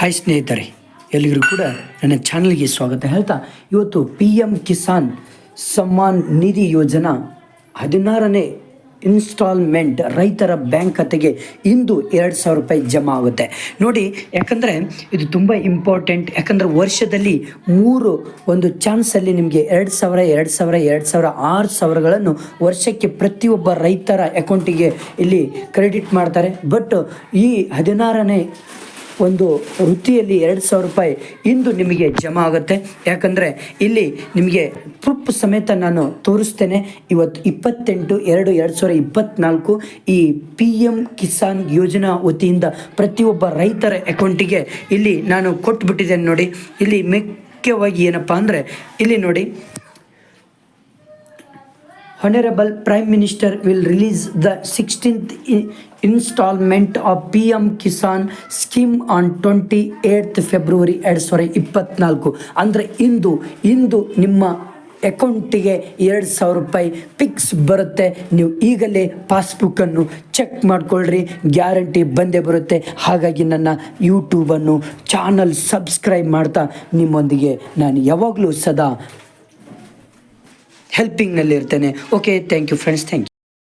Hi ಸ್ನೇಹಿತರೆ ಎಲ್ಲರಿಗೂ ಕೂಡ ನನ್ನ ಚಾನಲ್ಗೆ ಸ್ವಾಗತ. ಹೇಳ್ತಾ, ಇವತ್ತು ಪಿ ಎಂ ಕಿಸಾನ್ ಸಮ್ಮಾನ್ ನಿಧಿ ಯೋಜನಾ ಹದಿನಾರನೇ ಇನ್ಸ್ಟಾಲ್ಮೆಂಟ್ ರೈತರ ಬ್ಯಾಂಕ್ ಖಾತೆಗೆ ಇಂದು ಎರಡು ಸಾವಿರ ರೂಪಾಯಿ ಜಮಾ ಆಗುತ್ತೆ. ನೋಡಿ, ಯಾಕಂದರೆ ಇದು ತುಂಬ ಇಂಪಾರ್ಟೆಂಟ್ ಯಾಕಂದರೆ ವರ್ಷದಲ್ಲಿ ಮೂರು ಒಂದು ಚಾನ್ಸಲ್ಲಿ ನಿಮಗೆ ಎರಡು ಸಾವಿರ ಎರಡು ಸಾವಿರ ಎರಡು ಸಾವಿರ, ಆರು ಸಾವಿರಗಳನ್ನು ವರ್ಷಕ್ಕೆ ಪ್ರತಿಯೊಬ್ಬ ರೈತರ ಅಕೌಂಟಿಗೆ ಇಲ್ಲಿ ಕ್ರೆಡಿಟ್ ಮಾಡ್ತಾರೆ. ಬಟ್ ಈ ಹದಿನಾರನೇ ಒಂದು ವೃತ್ತಿಯಲ್ಲಿ ಎರಡು ಸಾವಿರ ರೂಪಾಯಿ ಇಂದು ನಿಮಗೆ ಜಮಾ ಆಗುತ್ತೆ. ಯಾಕಂದರೆ ಇಲ್ಲಿ ನಿಮಗೆ ಪ್ರೂಫ್ ಸಮೇತ ನಾನು ತೋರಿಸ್ತೇನೆ. ಇವತ್ತು ಇಪ್ಪತ್ತೆಂಟು ಎರಡು ಎರಡು ಸಾವಿರ ಇಪ್ಪತ್ತ್ನಾಲ್ಕು ಈ ಪಿ ಎಂ ಕಿಸಾನ್ ಯೋಜನಾ ವತಿಯಿಂದ ಪ್ರತಿಯೊಬ್ಬ ರೈತರ ಅಕೌಂಟಿಗೆ ಇಲ್ಲಿ ನಾನು ಕೊಟ್ಟುಬಿಟ್ಟಿದ್ದೇನೆ ನೋಡಿ. ಇಲ್ಲಿ ಮುಖ್ಯವಾಗಿ ಏನಪ್ಪ ಅಂದರೆ ಇಲ್ಲಿ ನೋಡಿ. Honorable Prime Minister will release the 16th of P M Kisan scheme on twenty 28th February ಎರಡು ಸಾವಿರ ಇಪ್ಪತ್ನಾಲ್ಕು. ಅಂದರೆ ಇಂದು ಇಂದು ನಿಮ್ಮ ಅಕೌಂಟಿಗೆ ಎರಡು ಸಾವಿರ ರೂಪಾಯಿ ಫಿಕ್ಸ್ ಬರುತ್ತೆ. ನೀವು ಈಗಲೇ ಪಾಸ್ಬುಕ್ಕನ್ನು ಚೆಕ್ ಮಾಡ್ಕೊಳ್ರಿ, ಗ್ಯಾರಂಟಿ ಬಂದೇ ಬರುತ್ತೆ. ಹಾಗಾಗಿ ನನ್ನ ಯೂಟ್ಯೂಬನ್ನು ಚಾನಲ್ ಸಬ್ಸ್ಕ್ರೈಬ್ ಮಾಡ್ತಾ ನಿಮ್ಮೊಂದಿಗೆ ನಾನು ಯಾವಾಗಲೂ ಸದಾ ಹೆಲ್ಪಿಂಗ್ನಲ್ಲಿ ಇರ್ತೇನೆ okay thank you friends thank you